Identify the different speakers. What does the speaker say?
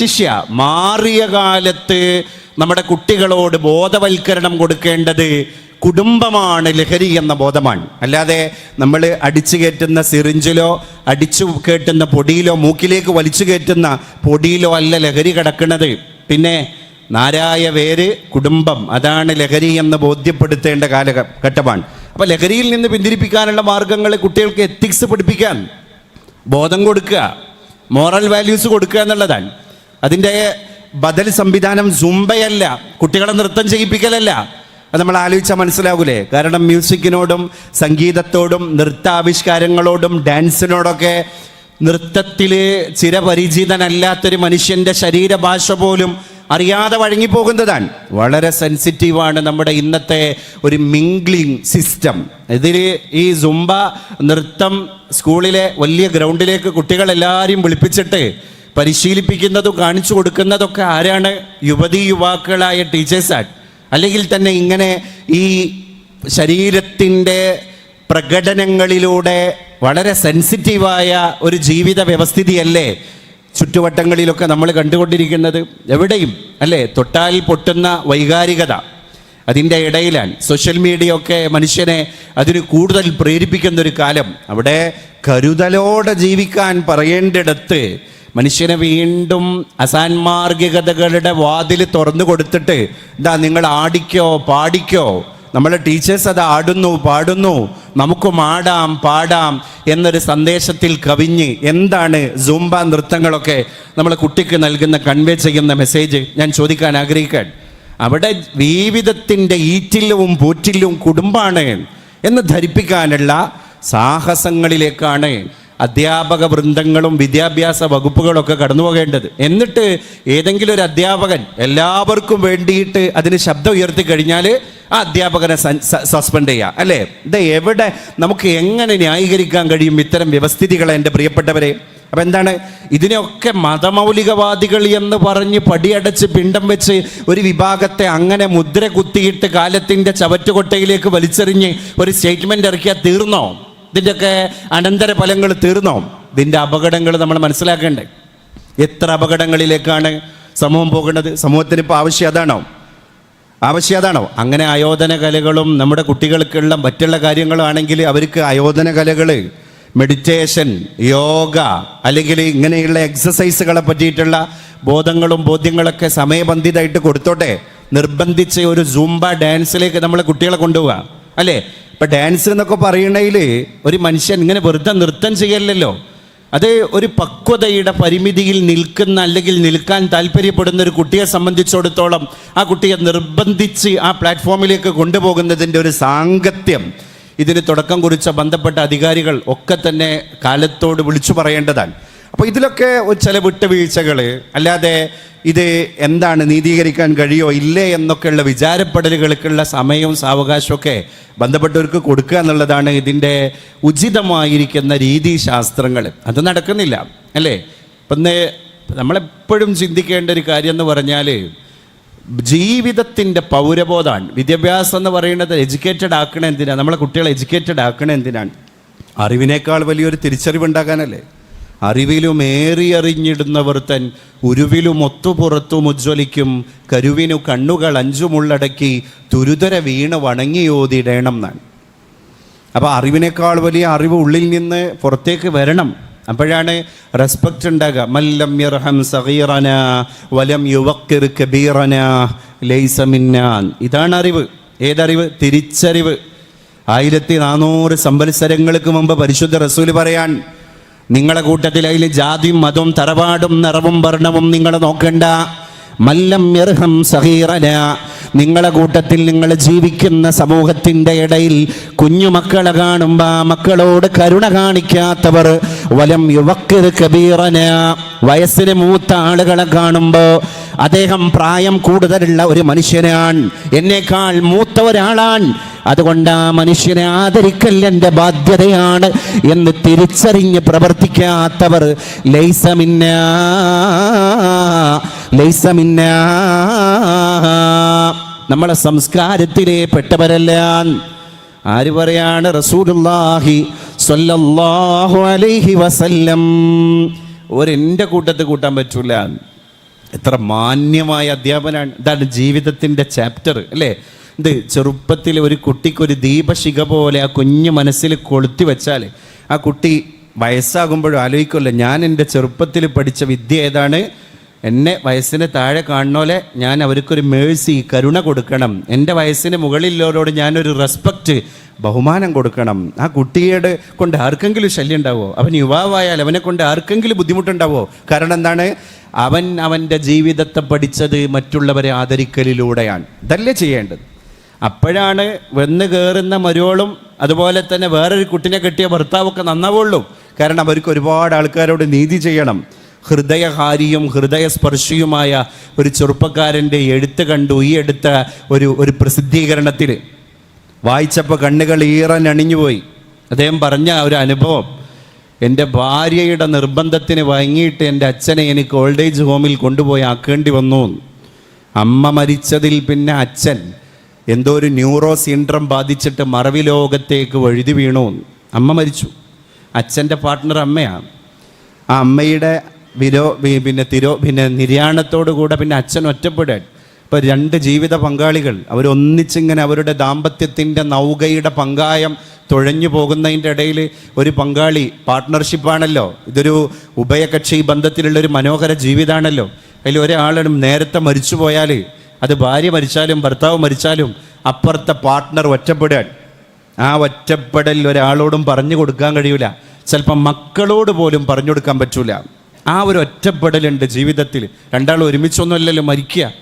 Speaker 1: വിശിഷ്യ മാറിയ കാലത്ത് നമ്മുടെ കുട്ടികളോട് ബോധവൽക്കരണം കൊടുക്കേണ്ടത് കുടുംബമാണ് ലഹരി എന്ന ബോധമാണ്. അല്ലാതെ നമ്മൾ അടിച്ചു കയറ്റുന്ന സിറിഞ്ചിലോ അടിച്ചു കയറ്റുന്ന പൊടിയിലോ മൂക്കിലേക്ക് വലിച്ചു കയറ്റുന്ന പൊടിയിലോ അല്ല ലഹരി കിടക്കുന്നത്. പിന്നെ നാരായ വേര് കുടുംബം അതാണ് ലഹരി എന്ന് ബോധ്യപ്പെടുത്തേണ്ട കാലഘട്ടമാണ്. അപ്പോൾ ലഹരിയിൽ നിന്ന് പിന്തിരിപ്പിക്കാനുള്ള മാർഗങ്ങൾ കുട്ടികൾക്ക് എത്തിക്സ് പഠിപ്പിക്കാൻ ബോധം കൊടുക്കുക മോറൽ വാല്യൂസ് കൊടുക്കുക എന്നുള്ളതാണ്. അതിന്റെ ബദൽ സംവിധാനം സുംബയല്ല. കുട്ടികളെ നൃത്തം ചെയ്യിപ്പിക്കലല്ല. അത് നമ്മൾ ആലോചിച്ചാൽ മനസ്സിലാകൂലേ? കാരണം മ്യൂസിക്കിനോടും സംഗീതത്തോടും നൃത്താവിഷ്കാരങ്ങളോടും ഡാൻസിനോടൊക്കെ നൃത്തത്തിൽ ചിരപരിചിതനല്ലാത്തൊരു മനുഷ്യന്റെ ശരീരഭാഷ പോലും അറിയാതെ വഴങ്ങിപ്പോകുന്നതാണ്. വളരെ സെൻസിറ്റീവാണ് നമ്മുടെ ഇന്നത്തെ ഒരു മിംഗ്ലിംഗ് സിസ്റ്റം. ഇതിൽ ഈ സുംബ നൃത്തം സ്കൂളിലെ വലിയ ഗ്രൗണ്ടിലേക്ക് കുട്ടികളെല്ലാവരെയും വിളിപ്പിച്ചിട്ട് പരിശീലിപ്പിക്കുന്നതും കാണിച്ചു കൊടുക്കുന്നതൊക്കെ ആരാണ്? യുവതി യുവാക്കളായ ടീച്ചേഴ്സാണ് അല്ലെങ്കിൽ തന്നെ ഇങ്ങനെ ഈ ശരീരത്തിന്റെ പ്രകടനങ്ങളിലൂടെ വളരെ സെൻസിറ്റീവായ ഒരു ജീവിത വ്യവസ്ഥിതിയല്ലേ ചുറ്റുവട്ടങ്ങളിലൊക്കെ നമ്മൾ കണ്ടുകൊണ്ടിരിക്കുന്നത്? എവിടെയും അല്ലേ? തൊട്ടാൽ പൊട്ടുന്ന വൈകാരികത അതിന്റെ ഇടയിലാണ്. സോഷ്യൽ മീഡിയ ഒക്കെ മനുഷ്യനെ അതിന് കൂടുതൽ പ്രേരിപ്പിക്കുന്ന ഒരു കാലം. അവിടെ കരുതലോടെ ജീവിക്കാൻ പറയേണ്ടിടത്ത് മനുഷ്യനെ വീണ്ടും അസാൻമാർഗികതകളുടെ വാതിൽ തുറന്നു കൊടുത്തിട്ട് ഇതാ നിങ്ങൾ ആടിക്കോ പാടിക്കോ. നമ്മളെ ടീച്ചേഴ്സ് അത് ആടുന്നു പാടുന്നു. നമുക്കും ആടാം പാടാം എന്നൊരു സന്ദേശത്തിൽ കവിഞ്ഞ് എന്താണ് സൂംബ നൃത്തങ്ങളൊക്കെ നമ്മൾ കുട്ടിക്ക് നൽകുന്ന കൺവേ ചെയ്യുന്ന മെസ്സേജ് ഞാൻ ചോദിക്കാൻ ആഗ്രഹിക്കാൻ. അവിടെ ജീവിതത്തിന്റെ ഈറ്റില്ലവും പൂറ്റിലും കുടുംബാണ് എന്ന് ധരിപ്പിക്കാനുള്ള സാഹസങ്ങളിലേക്കാണ് അധ്യാപക വൃന്ദങ്ങളും വിദ്യാഭ്യാസ വകുപ്പുകളൊക്കെ കടന്നു പോകേണ്ടത്. എന്നിട്ട് ഏതെങ്കിലും ഒരു അധ്യാപകൻ എല്ലാവർക്കും വേണ്ടിയിട്ട് അതിന് ശബ്ദം ഉയർത്തി കഴിഞ്ഞാൽ ആ അധ്യാപകനെ സസ്പെൻഡ് ചെയ്യുക അല്ലേ? ഇത് എവിടെ നമുക്ക് എങ്ങനെ ന്യായീകരിക്കാൻ കഴിയും ഇത്തരം വ്യവസ്ഥിതികളെ എന്റെ പ്രിയപ്പെട്ടവരെ? അപ്പം എന്താണ്? ഇതിനെയൊക്കെ മതമൗലികവാദികൾ എന്ന് പറഞ്ഞ് പടിയടച്ച് പിണ്ടം വെച്ച് ഒരു വിഭാഗത്തെ അങ്ങനെ മുദ്ര കുത്തിയിട്ട് കാലത്തിന്റെ ചവറ്റുകൊട്ടയിലേക്ക് വലിച്ചെറിഞ്ഞ് ഒരു സ്റ്റേറ്റ്മെന്റ് ഇറക്കിയാൽ തീർന്നോ? ഇതിന്റെയൊക്കെ അനന്തര ഫലങ്ങൾ തീർന്നോ? ഇതിന്റെ അപകടങ്ങൾ നമ്മൾ മനസ്സിലാക്കേണ്ടേ? എത്ര അപകടങ്ങളിലേക്കാണ് സമൂഹം പോകേണ്ടത് സമൂഹത്തിന് ഇപ്പോൾ ആവശ്യം അതാണോ? ആവശ്യം അതാണോ? അങ്ങനെ ആയോധന കലകളും നമ്മുടെ കുട്ടികൾക്കുള്ള മറ്റുള്ള കാര്യങ്ങളാണെങ്കിൽ അവർക്ക് ആയോധന കലകൾ മെഡിറ്റേഷൻ യോഗ അല്ലെങ്കിൽ ഇങ്ങനെയുള്ള എക്സസൈസുകളെ പറ്റിയിട്ടുള്ള ബോധങ്ങളും ബോധ്യങ്ങളൊക്കെ സമയബന്ധിതമായിട്ട് കൊടുത്തോട്ടെ? നിർബന്ധിച്ച് ഒരു സൂംബ ഡാൻസിലേക്ക് നമ്മൾ കുട്ടികളെ കൊണ്ടുപോവുക അല്ലേ? ഇപ്പം ഡാൻസ് എന്നൊക്കെ പറയണതിൽ ഒരു മനുഷ്യൻ ഇങ്ങനെ വെറുതെ നൃത്തം ചെയ്യല്ലല്ലോ. അത് ഒരു പക്വതയുടെ പരിമിതിയിൽ നിൽക്കുന്ന അല്ലെങ്കിൽ നിൽക്കാൻ താല്പര്യപ്പെടുന്ന ഒരു കുട്ടിയെ സംബന്ധിച്ചിടത്തോളം ആ കുട്ടിയെ നിർബന്ധിച്ച് ആ പ്ലാറ്റ്ഫോമിലേക്ക് കൊണ്ടുപോകുന്നതിന്റെ ഒരു സാങ്കത്യം. ഇതിന് തുടക്കം കുറിച്ച ബന്ധപ്പെട്ട അധികാരികൾ ഒക്കെ തന്നെ കാലത്തോട് വിളിച്ചു പറയേണ്ടതാണ്. അപ്പോൾ ഇതിലൊക്കെ ചില വിട്ടുവീഴ്ചകൾ അല്ലാതെ ഇത് എന്താണ് നീതീകരിക്കാൻ കഴിയോ ഇല്ലേ എന്നൊക്കെയുള്ള വിചാരപ്പെടലുകൾക്കുള്ള സമയവും സാവകാശമൊക്കെ ബന്ധപ്പെട്ടവർക്ക് കൊടുക്കുക എന്നുള്ളതാണ് ഇതിന്റെ ഉചിതമായിരിക്കുന്ന രീതിശാസ്ത്രങ്ങൾ. അത് നടക്കുന്നില്ല അല്ലേ? ഇപ്പം നമ്മളെപ്പോഴും ചിന്തിക്കേണ്ട ഒരു കാര്യം എന്ന് പറഞ്ഞാൽ ജീവിതത്തിന്റെ പൗരബോധമാണ്. വിദ്യാഭ്യാസം എന്ന് പറയുന്നത് എഡ്യൂക്കേറ്റഡ് ആക്കണ എന്തിനാണ് നമ്മളെ കുട്ടികളെ എഡ്യൂക്കേറ്റഡ് ആക്കണ എന്തിനാണ്? അറിവിനേക്കാൾ വലിയൊരു തിരിച്ചറിവ് തിരിച്ചറിവുണ്ടാക്കാനല്ലേ അറിവിലും ഏറിയറിഞ്ഞിടുന്നവർ തൻ ഉരുവിലും ഒത്തുപുറത്തും ഉജ്ജ്വലിക്കും കരുവിനു കണ്ണുകൾ അഞ്ചുമുള്ളടക്കി തുരുതര വീണ് വണങ്ങിയോതിടേണം എന്നാണ് അപ്പോൾ അറിവിനേക്കാൾ വലിയ അറിവ് ഉള്ളിൽ നിന്ന് പുറത്തേക്ക് വരണം. അപ്പോഴാണ് റെസ്പെക്റ്റ് ഉണ്ടാകുക. മല്ലം യർഹം സഹീറന വലം യുവക്കിർ കബീറന ലൈസമിന്നാൻ ഇതാണ് അറിവ്. ഏതറിവ്? തിരിച്ചറിവ്. ആയിരത്തി നാനൂറ് സംവത്സരങ്ങൾക്ക് മുമ്പ് പരിശുദ്ധ റസൂൽ പറയാൻ നിങ്ങളെ കൂട്ടത്തിൽ അതിൽ ജാതിയും മതവും തറവാടും നിറവും വർണവും നിങ്ങൾ നോക്കണ്ട. മല്ലം യർഹം സഹീറന. നിങ്ങളുടെ കൂട്ടത്തിൽ നിങ്ങൾ ജീവിക്കുന്ന സമൂഹത്തിന്റെ ഇടയിൽ കുഞ്ഞുമക്കളെ കാണുമ്പോൾ മക്കളോട് കരുണ കാണിക്കാത്തവർ. വലം യുവക്കർ കബീറന. വയസ്സിന് മൂത്ത ആളുകളെ കാണുമ്പോൾ അദ്ദേഹം പ്രായം കൂടുതലുള്ള ഒരു മനുഷ്യനാണ്. എന്നേക്കാൾ മൂത്ത ഒരാളാണ്. അതുകൊണ്ട് ആ മനുഷ്യനെ ആദരിക്കൽ എന്റെ ബാധ്യതയാണ് എന്ന് തിരിച്ചറിഞ്ഞ് പ്രവർത്തിക്കാത്തവർ ലൈസമിന്ന ലൈസമിന്ന. നമ്മളെ സംസ്കാരത്തിലെ പെട്ടവരല്ല ആര് പറയാണ്? റസൂലുല്ലാഹി സ്വല്ലല്ലാഹു അലൈഹി വസല്ലം. ഒരെന്റെ കൂട്ടത്തിൽ കൂട്ടാൻ പറ്റൂല. എത്ര മാന്യമായ അധ്യാപനാണ്. ഇതാണ് ജീവിതത്തിന്റെ ചാപ്റ്റർ അല്ലേ? ഇത് ചെറുപ്പത്തിൽ ഒരു കുട്ടിക്കൊരു ദീപശിഖ പോലെ ആ കുഞ്ഞു മനസ്സിൽ കൊളുത്തി വെച്ചാൽ ആ കുട്ടി വയസ്സാകുമ്പോഴും ആലോചിക്കുമല്ലോ ഞാൻ എന്റെ ചെറുപ്പത്തിൽ പഠിച്ച വിദ്യ ഏതാണ്? എന്നെ വയസ്സിന് താഴെ കാണുന്നോലെ ഞാൻ അവർക്കൊരു മേഴ്സി കരുണ കൊടുക്കണം. എന്റെ വയസ്സിന് മുകളിലുള്ളവരോട് ഞാനൊരു റെസ്പെക്റ്റ് ബഹുമാനം കൊടുക്കണം. ആ കുട്ടിയുടെ കൊണ്ട് ആർക്കെങ്കിലും ശല്യം ഉണ്ടാവോ? അവൻ യുവാവായാൽ അവനെ കൊണ്ട് ആർക്കെങ്കിലും ബുദ്ധിമുട്ടുണ്ടാവോ? കാരണം എന്താണ്? അവൻ അവന്റെ ജീവിതത്തെ പഠിച്ചത് മറ്റുള്ളവരെ ആദരിക്കലിലൂടെയാണ്. ഇതല്ലേ ചെയ്യേണ്ടത്. അപ്പോഴാണ് വന്ന് കയറുന്ന മരുവളും അതുപോലെ തന്നെ വേറൊരു കുട്ടിനെ കെട്ടിയ ഭർത്താവൊക്കെ നന്നാവുള്ളൂ. കാരണം അവർക്ക് ഒരുപാട് ആൾക്കാരോട് നീതി ചെയ്യണം. ഹൃദയഹാരിയും ഹൃദയസ്പർശിയുമായ ഒരു ചെറുപ്പക്കാരന്റെ എഴുത്ത് കണ്ടു. ഈ എടുത്ത ഒരു ഒരു പ്രസിദ്ധീകരണത്തിൽ വായിച്ചപ്പോൾ കണ്ണുകൾ ഈറനണിഞ്ഞുപോയി അദ്ദേഹം പറഞ്ഞ ഒരു അനുഭവം എന്റെ ഭാര്യയുടെ നിർബന്ധത്തിന് വഴങ്ങിയിട്ട് എന്റെ അച്ഛനെ എനിക്ക് ഓൾഡ് ഏജ് ഹോമിൽ കൊണ്ടുപോയി ആക്കേണ്ടി വന്നു. അമ്മ മരിച്ചതിൽ പിന്നെ അച്ഛൻ എന്തോ ഒരു ന്യൂറോ സിൻഡ്രം ബാധിച്ചിട്ട് മറവി ലോകത്തേക്ക് വഴുതി വീണു അമ്മ മരിച്ചു. അച്ഛന്റെ പാർട്ട്ണർ അമ്മയാണ് ആ അമ്മയുടെ വിരോ പിന്നെ തിരോ പിന്നെ നിര്യാണത്തോടു കൂടെ പിന്നെ അച്ഛൻ ഒറ്റപ്പെടാൻ. ഇപ്പോൾ രണ്ട് ജീവിത പങ്കാളികൾ അവരൊന്നിച്ചിങ്ങനെ അവരുടെ ദാമ്പത്യത്തിന്റെ നൗകയുടെ പങ്കായം തുഴഞ്ഞു പോകുന്നതിന്റെ ഇടയിൽ ഒരു പങ്കാളി പാർട്ട്ണർഷിപ്പാണല്ലോ ഇതൊരു ഉഭയകക്ഷി ബന്ധത്തിലുള്ള ഒരു മനോഹര ജീവിതമാണല്ലോ അതിൽ ഒരാളും നേരത്തെ മരിച്ചു പോയാൽ അത് ഭാര്യ മരിച്ചാലും ഭർത്താവ് മരിച്ചാലും അപ്പുറത്തെ പാർട്ട്ണർ ഒറ്റപ്പെടാൻ. ആ ഒറ്റപ്പെടൽ ഒരാളോടും പറഞ്ഞു കൊടുക്കാൻ കഴിയൂല. ചിലപ്പോൾ മക്കളോട് പോലും പറഞ്ഞു കൊടുക്കാൻ പറ്റൂല. ആ ഒരു ഒറ്റപ്പെടലുണ്ട് ജീവിതത്തിൽ. രണ്ടാളും ഒരുമിച്ചൊന്നുമല്ലല്ലോ മരിക്കുക.